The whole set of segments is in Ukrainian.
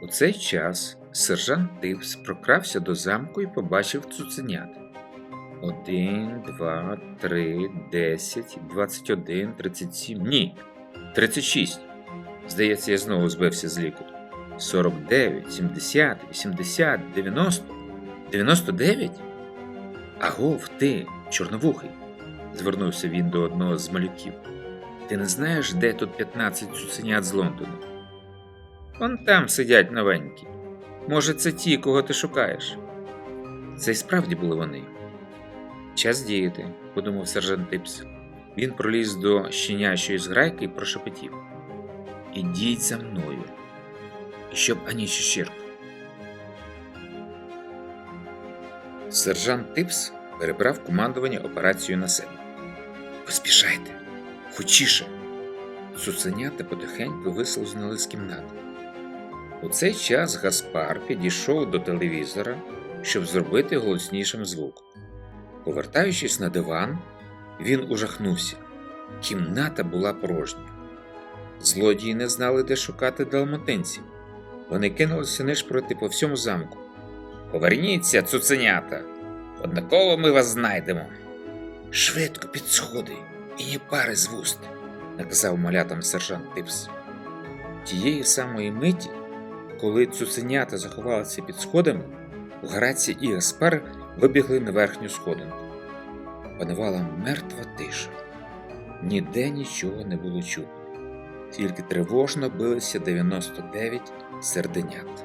У цей час сержант Тивс прокрався до замку і побачив цуценят. Один, два, три, десять, двадцять один, тридцять сім. Ні. Тридцять шість. Здається, я знову збився з ліку. Сорок дев'ять, сімдесят, вісімдесят, дев'яносто. Дев'яносто дев'ять? Агов, ти, чорновухий, звернувся він до одного з малюків. Ти не знаєш, де тут 15 цуценят з Лондону? Он там сидять новенькі. Може, це ті, кого ти шукаєш? Це й справді були вони. Час діяти, подумав сержант Типс. Він проліз до щенячої зграйки і прошепотів. Ідіть за мною. І щоб ані щирку. Сержант Типс перебрав командування операцією на себе. Поспішайте, хочіше. Цуценята потихеньку вислизнули з кімнати. У цей час Гаспар підійшов до телевізора, щоб зробити голоснішим звук. Повертаючись на диван, він ужахнувся. Кімната була порожня. Злодії не знали, де шукати далматинців. Вони кинулися нишпроти по всьому замку. Поверніться, цуценята! Однаково ми вас знайдемо. Швидко під сходи і ні пари з вуст, наказав малятам сержант Типс. Тієї самої миті, коли цуценята заховалися під сходами, Граці і Гаспар вибігли на верхню сходинку. Панувала мертва тиша. Ніде нічого не було чутно, тільки тривожно билися 99 серденят.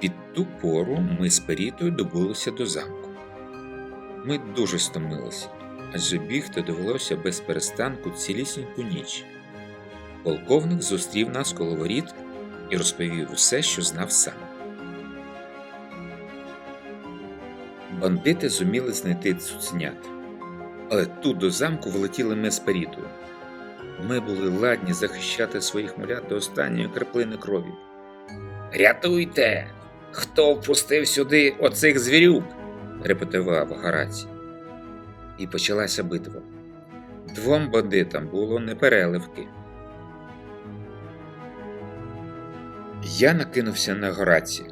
Під ту пору ми з Перітою добулися до замку. Ми дуже стомилися, адже бігти довелося без перестанку цілісіньку ніч. Полковник зустрів нас коло воріт і розповів усе, що знав сам. Бандити зуміли знайти цуценят, але тут до замку влетіли ми з Перітою. Ми були ладні захищати своїх малят до останньої краплини крові. Рятуйте! Хто впустив сюди оцих звірюк? репетував Гараці. І почалася битва. Двом бандитам було непереливки. Я накинувся на Гораці,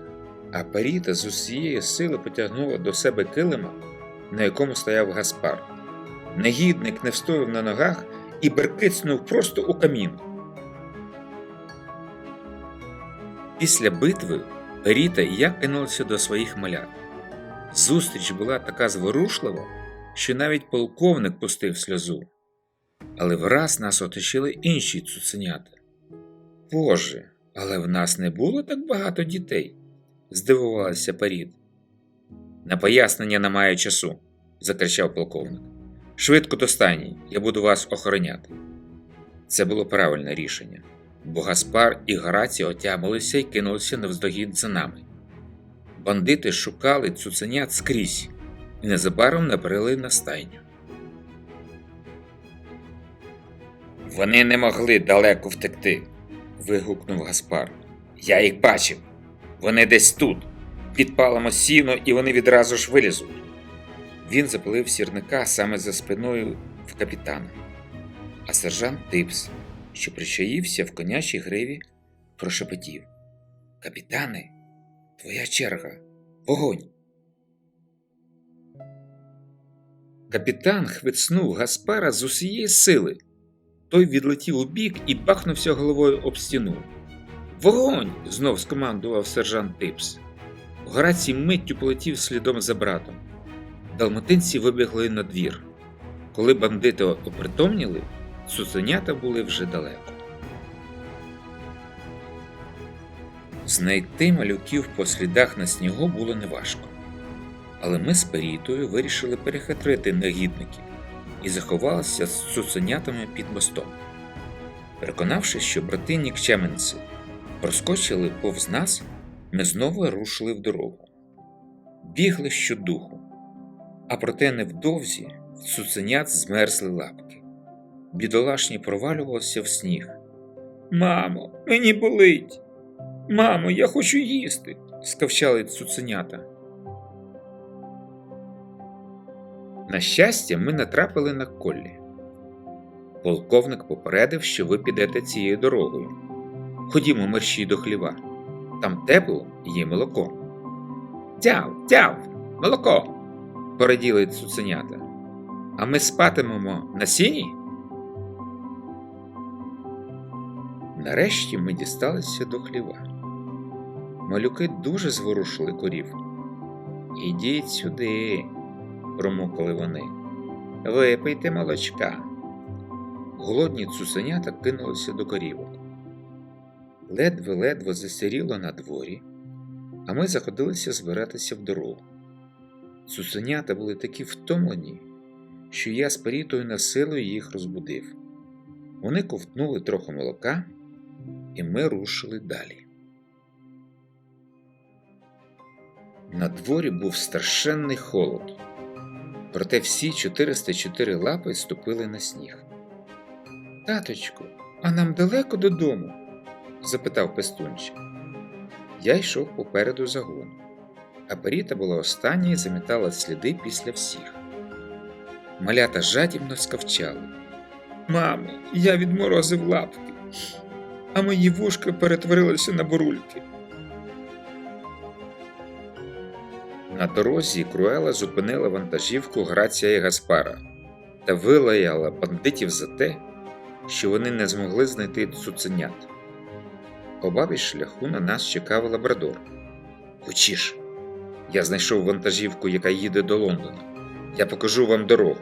а Паріта з усієї сили потягнула до себе килима, на якому стояв Гаспар. Негідник не встояв на ногах і беркицнув просто у камін. Після битви Ріта і я кинулися до своїх малят. Зустріч була така зворушлива, що навіть полковник пустив сльозу. Але враз нас оточили інші цуценята. Боже, але в нас не було так багато дітей, здивувалася Парід. На пояснення немає часу, закричав полковник. Швидко до я буду вас охороняти. Це було правильне рішення, бо Гаспар і Граці отямилися і кинулися навздогін за нами. Бандити шукали цуценят скрізь і незабаром набрели на стайню. Вони не могли далеко втекти, вигукнув Гаспар. Я їх бачив. Вони десь тут. Підпалимо сіно, і вони відразу ж вилізуть. Він запалив сірника саме за спиною в капітана. А сержант Типс, що причаївся в конячій гриві, прошепотів: Капітане, твоя черга, вогонь. Капітан хвицнув Гаспара з усієї сили. Той відлетів у бік і бахнувся головою об стіну. Вогонь! знов скомандував сержант Типс. Горацій миттю полетів слідом за братом. Далматинці вибігли на двір. Коли бандити опритомніли, цуценята були вже далеко. Знайти малюків по слідах на снігу було неважко. Але ми з Перітою вирішили перехитрити негідників і заховалися з цуценятами під мостом. Переконавшись, що брати нікчеменці проскочили повз нас, ми знову рушили в дорогу. Бігли щодуху, а проте невдовзі цуценят змерзли лапки. Бідолашні провалювалися в сніг. Мамо, мені болить. Мамо, я хочу їсти, скавчали цуценята. На щастя, ми натрапили на коллі. Полковник попередив, що ви підете цією дорогою. Ходімо мерщій до хліва. Там тепло і є молоко. Тяв, тяв, молоко. пораділи цуценята. А ми спатимемо на сіні? Нарешті ми дісталися до хліва. Малюки дуже зворушили корів. Ідіть сюди, промовкали вони. Випийте молочка. Голодні цуценята кинулися до корівок. Ледве-ледве засіріло на дворі, а ми заходилися збиратися в дорогу. Цуценята були такі втомлені, що я з парітою на силу їх розбудив. Вони ковтнули трохи молока, і ми рушили далі. На дворі був страшенний холод, проте всі 404 лапи ступили на сніг. Таточку, а нам далеко додому? запитав пестунчик. Я йшов попереду загону, а Паріта була остання і замітала сліди після всіх. Малята жадібно скавчали. Мамо, я відморозив лапки, а мої вушка перетворилися на бурульки. На дорозі Круела зупинила вантажівку Грація і Гаспара та вилаяла бандитів за те, що вони не змогли знайти цуценят. Обабіч шляху на нас чекав лабрадор. Хочеш, я знайшов вантажівку, яка їде до Лондона. Я покажу вам дорогу.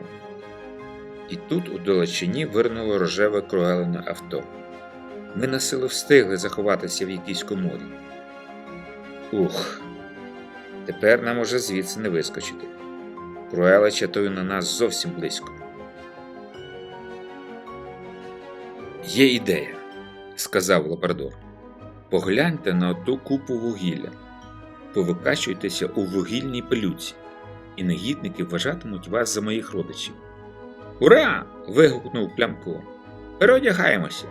І тут у далечині вирнуло рожеве круелене авто. Ми на силу встигли заховатися в якійсь коморі. Ух, тепер нам уже звідси не вискочити. Круела чатує на нас зовсім близько. Є ідея, сказав лабрадор. Погляньте на оту купу вугілля, повикачуйтеся у вугільній пилюці, і негідники вважатимуть вас за моїх родичів. Ура! вигукнув Плямко. Переодягаємося.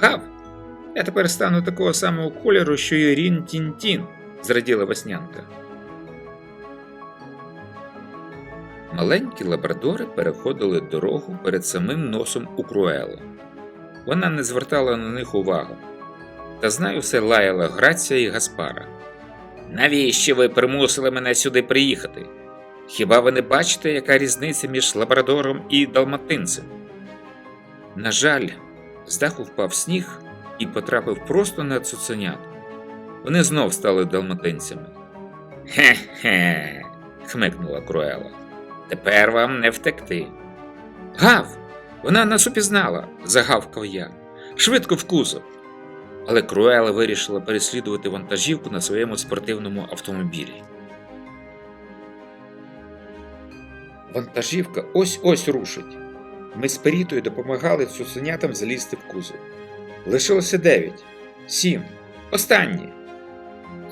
Гав! Я тепер стану такого самого кольору, що й Рін Тін-Тін, зраділа Веснянка. Маленькі лабрадори переходили дорогу перед самим носом у Круели. Вона не звертала на них увагу. Та знаю все лаяла Грація і Гаспара. Навіщо ви примусили мене сюди приїхати? Хіба ви не бачите, яка різниця між лабрадором і далматинцем? На жаль, з даху впав сніг і потрапив просто на цуценят. Вони знов стали далматинцями. Хе-хе, хмикнула Круела. Тепер вам не втекти. Гав! Вона нас упізнала, загавкав я. Швидко в кузов. Але Круела вирішила переслідувати вантажівку на своєму спортивному автомобілі. Вантажівка ось ось рушить. Ми з Перітою допомагали цуценятам залізти в кузов. Лишилося дев'ять, сім, останні.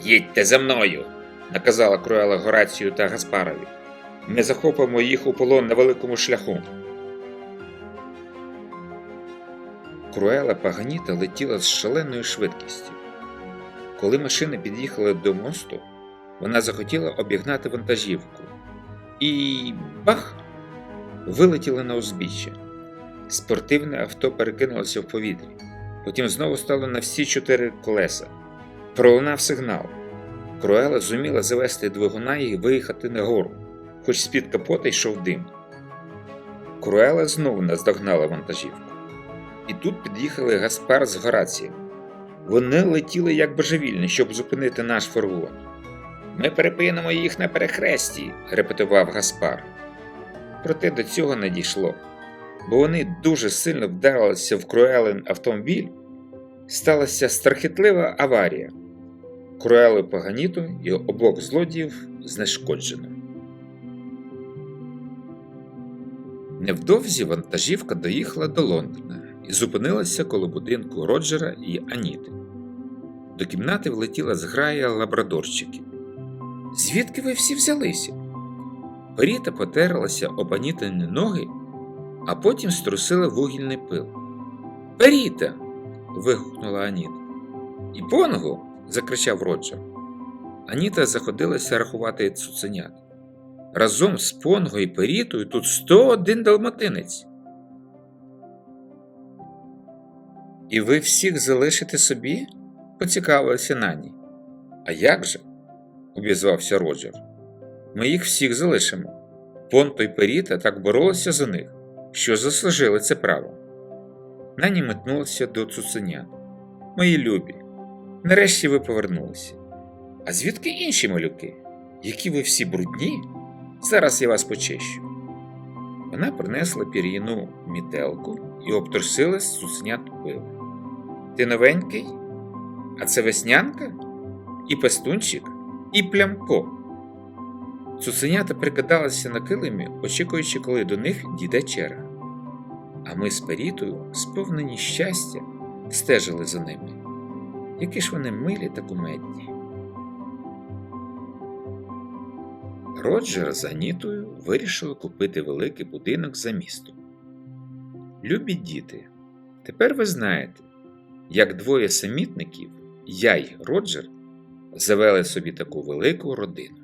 Їдьте за мною, наказала Круела Горацію та Гаспарові. Ми захопимо їх у полон на великому шляху. Круела Паганіта летіла з шаленою швидкістю. Коли машини під'їхали до мосту, вона захотіла обігнати вантажівку. І бах! Вилетіли на узбіччя. Спортивне авто перекинулося в повітрі, потім знову стало на всі чотири колеса. Пролунав сигнал. Круела зуміла завести двигуна і виїхати на гору, хоч з-під капота йшов дим. Круела знову наздогнала вантажівку. І тут під'їхали Гаспар з Горацієм. Вони летіли як божевільні, щоб зупинити наш фургон. Ми перепинимо їх на перехресті, репетував Гаспар. Проте до цього не дійшло, бо вони дуже сильно вдарилися в Круелен автомобіль. Сталася страхітлива аварія. Круелу Паганіту і обох злодіїв знешкоджено. Невдовзі вантажівка доїхала до Лондона і зупинилася коло будинку Роджера і Аніти. До кімнати влетіла зграя лабрадорчиків. Звідки ви всі взялися? Періта потерлася об Анітині ноги, а потім струсила вугільний пил. Періта. вигукнула Аніта. І понгу. Закричав Роджер. Аніта заходилася рахувати цуценят. Разом з Понго і Перітою тут 101 далматинець. І ви всіх залишите собі? поцікавилася Нані. А як же? обізвався Роджер. Ми їх всіх залишимо. Понто й Періта так боролися за них, що заслужили це право. Нані метнулася до цуценят. Мої любі, нарешті ви повернулися. А звідки інші малюки? Які ви всі брудні? Зараз я вас почищу. Вона принесла пір'їну мітелку і обтрусила з пилом. Ти новенький? А це веснянка? І пестунчик, і плямко. Цуценята прикидалися на килимі, очікуючи, коли до них дійде черга. А ми з Перітою, сповнені щастя, стежили за ними. Які ж вони милі та кумедні. Роджер з Анітою вирішили купити великий будинок за містом. Любі діти, тепер ви знаєте, як двоє самітників, я й Роджер, завели собі таку велику родину.